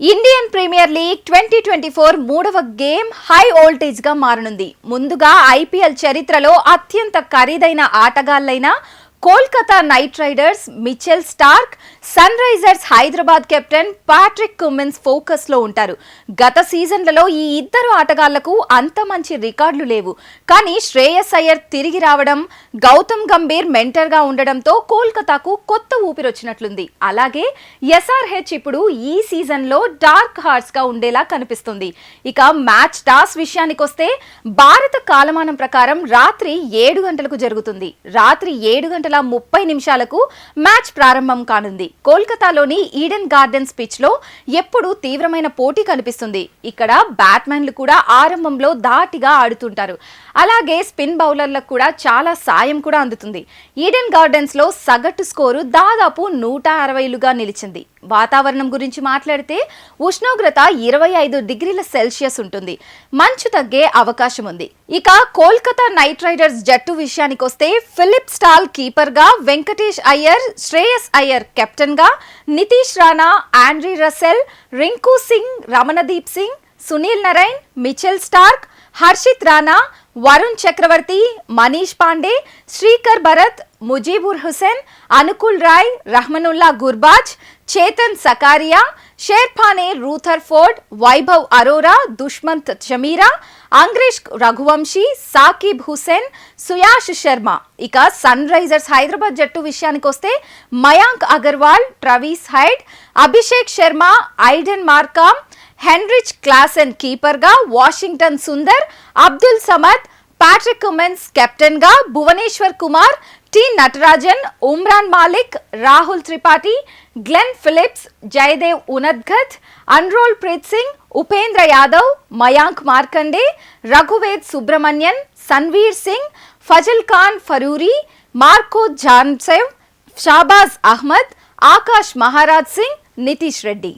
Indian Premier League twenty twenty four మూడవ game high వోల్టేజ్గా మారనుంది. ముందుగా ఐపీఎల్ చరిత్రలో అత్యంత ఖరీదైన ఆటగాళ్ళైన Kolkata Knight Riders Mitchell Starc Sunrisers Hyderabad captain Patrick Cummins ఫోకస్లో ఉంటారు. గత సీజన్లలో ఈ ఇద్దరు ఆటగాళ్ళకు అంత మంచి రికార్డులు లేవు. కానీ శ్రేయస్ అయ్యర్ తిరిగి రావడం గౌతమ్ గంభీర్ మెంటర్గా ఉండడంతో కోల్కతాకు కొత్త ఊపిరొచ్చినట్లుంది. అలాగే ఎస్ఆర్హెచ్ ఇప్పుడు ఈ సీజన్లో డార్క్ హార్ట్స్గా ఉండేలా కనిపిస్తుంది. ఇక మ్యాచ్ టాస్ విషయానికొస్తే భారత కాలమానం ప్రకారం రాత్రి ఏడు గంటలకు జరుగుతుంది. రాత్రి ఏడు గంటల ముప్పై నిమిషాలకు మ్యాచ్ ప్రారంభం కానుంది. కోల్కతాలోని ఈడెన్ గార్డెన్స్ పిచ్లో ఎప్పుడు తీవ్రమైన పోటీ కనిపిస్తుంది. ఇక్కడ బ్యాట్మెన్లు కూడా ఆరంభంలో దాటిగా ఆడుతుంటారు. అలాగే స్పిన్ బౌలర్లకు కూడా చాలా సాయం కూడా అందుతుంది. ఈడెన్ గార్డెన్స్లో సగటు స్కోరు దాదాపు నూట అరవైలుగా నిలిచింది. వాతావరణం గురించి మాట్లాడితే ఉష్ణోగ్రత ఇరవై ఐదు డిగ్రీల సెల్సియస్ ఉంటుంది. మంచు తగ్గే అవకాశం ఉంది. ఇక కోల్కతా నైట్ రైడర్స్ జట్టు విషయానికి వస్తే ఫిలిప్ స్టాల్ కీపర్గా వెంకటేష్ అయ్యర్ శ్రేయస్ అయ్యర్ కెప్టెన్గా Nitish Rana Andre Russell Rinku Singh Ramandeep Singh Sunil Narine Mitchell Starc Harshit Rana Varun Chakravarthy Manish Pandey Srikar Bharat Mujeebur Hussain Anukul Roy Rahmanullah Gurbaz Chetan Sakariya Sherfane Rutherford Vaibhav Arora Dushmantha Chameera Angkrish Raghuvanshi Sakib Hussain Suyash Sharma. ఇక Sunrisers Hyderabad జట్టు విషయానికి వస్తే Mayank Agarwal Travis Head Abhishek Sharma Aiden Markram Heinrich Klaasen కీపర్గా Washington Sundar Abdul Samad Patrick Cummins కెప్టెన్గా Bhuvneshwar Kumar T Natarajan Umran Malik Rahul Tripathi Glenn Phillips Jaydev Unadkat Anmolpreet Singh Upendra Yadav Mayank Markande రఘువేద్ Subramanyan Sanvir Singh Fazal Khan Farooqi Marco Jansen Shahbaz Ahmed Akash Maharaj Singh Nitish Reddy.